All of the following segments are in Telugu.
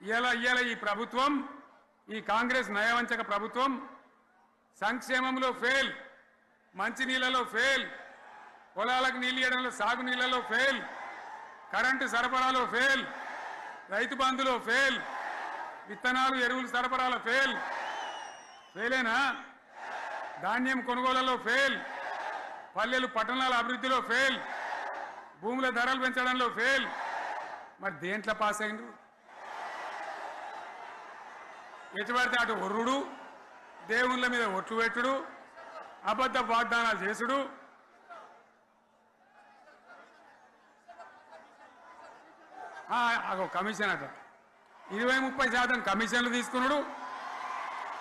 ఇవాళ ఇవాళ ఈ ప్రభుత్వం ఈ కాంగ్రెస్ నయవంచక ప్రభుత్వం సంక్షేమంలో ఫెయిల్ మంచినీళ్ళలో ఫెయిల్ పొలాలకు నీళ్ళు ఇవ్వడంలో సాగు నీళ్ళలో ఫెయిల్ కరెంటు సరఫరాలో ఫెయిల్ రైతు బంధులో ఫెయిల్ విత్తనాలు ఎరువులు సరఫరాలో ఫెయిల్ ఫెయిలేనా ధాన్యం కొనుగోళ్ళలో ఫెయిల్ పల్లెలు పట్టణాల అభివృద్ధిలో ఫెయిల్ భూముల ధరలు పెంచడంలో ఫెయిల్ మరి దేంట్లో పాస్ అయిండు ఎటుపడితే అటు ఒర్రుడు దేవుళ్ళ మీద ఒట్లు పెట్టుడు అబద్ధ వాగ్దానాలు చేసుడు. అగో కమిషన్ అట. ఇరవై ముప్పై శాతం కమిషన్లు తీసుకున్నాడు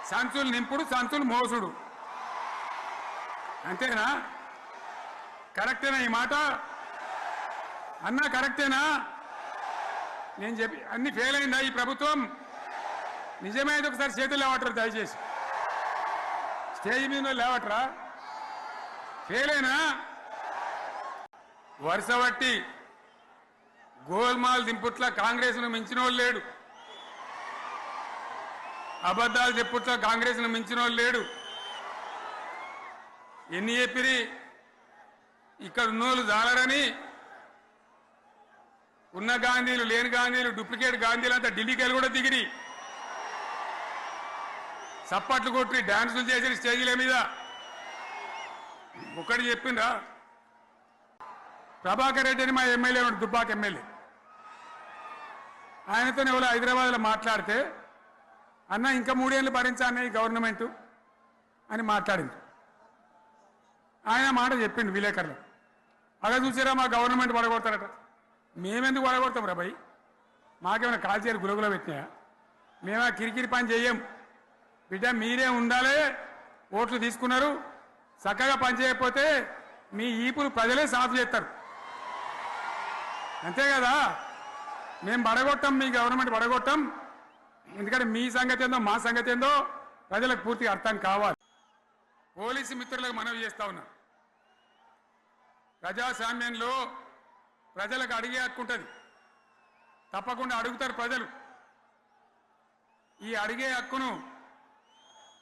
సంచులు నింపుడు సంచులు మోసుడు. అంతేనా? కరెక్టేనా ఈ మాట? అన్నా కరెక్టేనా? నేను చెప్పి అన్ని ఫెయిల్ అయిందా ఈ ప్రభుత్వం? నిజమైనది ఒకసారి చేతులు లేవటరు దయచేసి. స్టేజ్ మీద లేవట్రా. ఫెయిలేనా వరుస బట్టి గోల్మాల్ దింపుట్ల కాంగ్రెస్ను ను వాళ్ళు లేడు. అబద్ధాలు చెప్పుట్ల కాంగ్రెస్ను ను వాళ్ళు లేడు. ఎన్ని చెప్పిరి? ఇక్కడ ఉన్నోళ్ళు జాలరని ఉన్న గాంధీలు లేని గాంధీలు డూప్లికేట్ గాంధీలు అంతా ఢిల్లీకి వెళ్ళి కూడా దిగిరి. చప్పట్లు కొట్టి డాన్సులు చేసిన స్టేజీల మీద. ఒకటి చెప్పిండ్రా ప్రభాకర్ రెడ్డి అని మా ఎమ్మెల్యే ఉన్నాడు దుబ్బాక ఎమ్మెల్యే. ఆయనతో ఎవరో హైదరాబాద్లో మాట్లాడితే అన్న ఇంకా మూడేళ్ళు భరించాను ఈ గవర్నమెంట్ అని మాట్లాడింది. ఆయన మాట చెప్పిండు విలేకరులు. అలా చూసారా మా గవర్నమెంట్ పడగొడతారట మేమెందుకు పడగొడతాం రా భయ్ మాకేమైనా కాల్చేరు గులగుల పెట్టినాయా? మేమా కిరికిరి పని చెయ్యం బిడ్డ మీరే ఉండాలి ఓట్లు తీసుకున్నారు చక్కగా పని చేయకపోతే మీ ఈపులు ప్రజలే సాఫ్ చేస్తారు. అంతే కదా? మేము పడగొట్టాం మీ గవర్నమెంట్ పడగొట్టాం ఎందుకంటే మీ సంగతి ఏందో మా సంగతి ఏందో ప్రజలకు పూర్తిగా అర్థం కావాలి. పోలీసు మిత్రులకు మనవి చేస్తా ఉన్నా. ప్రజాస్వామ్యంలో ప్రజలకు అడిగే హక్కు ఉంటుంది. తప్పకుండా అడుగుతారు ప్రజలు. ఈ అడిగే హక్కును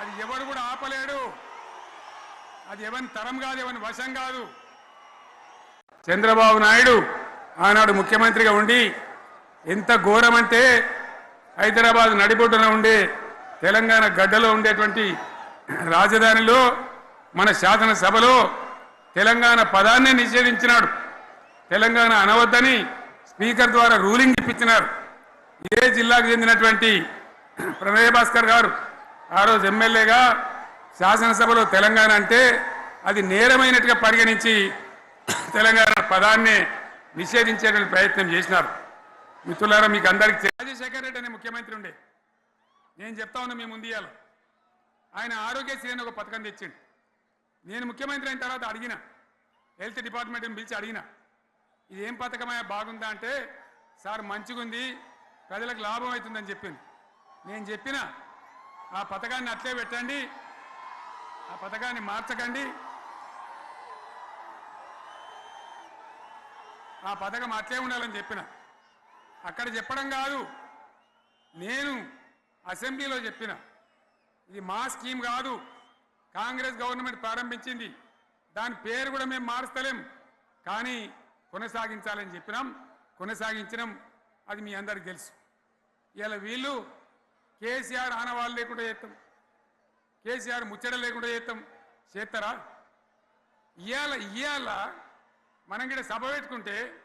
అది ఎవడు కూడా ఆపలేడు. అది ఎవరి తరం కాదు ఎవరి వశం కాదు. చంద్రబాబు నాయుడు ఆనాడు ముఖ్యమంత్రిగా ఉండి ఎంత ఘోరమంటే హైదరాబాద్ నడిబొడ్డున ఉండే తెలంగాణ గడ్డలో ఉండేటువంటి రాజధానిలో మన శాసనసభలో తెలంగాణ పదాన్ని నిషేధించినాడు. తెలంగాణ అనవద్దని స్పీకర్ ద్వారా రూలింగ్ ఇప్పించినారు. ఇదే జిల్లాకు చెందినటువంటి ప్రణయ్ భాస్కర్ గారు? ఆ రోజు ఎమ్మెల్యేగా శాసనసభలో తెలంగాణ అంటే అది నేరమైనట్టుగా పరిగణించి తెలంగాణ పదాన్ని నిషేధించేటువంటి ప్రయత్నం చేసినారు. మిత్రులారా మీకు అందరికీ తె- రాజశేఖర్ రెడ్డి అనే ముఖ్యమంత్రి ఉండే. నేను చెప్తా ఉన్నా మీ ముందు ఆయన ఆరోగ్యశ్రీ అని ఒక పథకం తెచ్చిండు. నేను ముఖ్యమంత్రి అయిన తర్వాత అడిగిన. హెల్త్ డిపార్ట్మెంట్ని పిలిచి అడిగిన. ఇది ఏం పథకమయ్యా బాగుందా అంటే సార్ మంచిగుంది ప్రజలకు లాభం అవుతుందని చెప్పింది నేను చెప్పిన ఆ పథకాన్ని అట్లే పెట్టండి. ఆ పథకాన్ని మార్చకండి. ఆ పథకం అట్లే ఉండాలని చెప్పిన. అక్కడ చెప్పడం కాదు. నేను అసెంబ్లీలో చెప్పిన. ఇది మా స్కీమ్ కాదు. కాంగ్రెస్ గవర్నమెంట్ ప్రారంభించింది. దాని పేరు కూడా మేము మారుస్తలేం. కానీ కొనసాగించాలని చెప్పినాం. కొనసాగించినాం. అది మీ అందరికి తెలుసు. ఇలా వీళ్ళు కేసీఆర్ ఆనవాళ్ళు లేకుండా చేస్తాం. కేసీఆర్ ముచ్చట లేకుండా చేస్తాం. చేస్తారా? ఇవాళ ఇవాళ మనం కూడా సభ పెట్టుకుంటే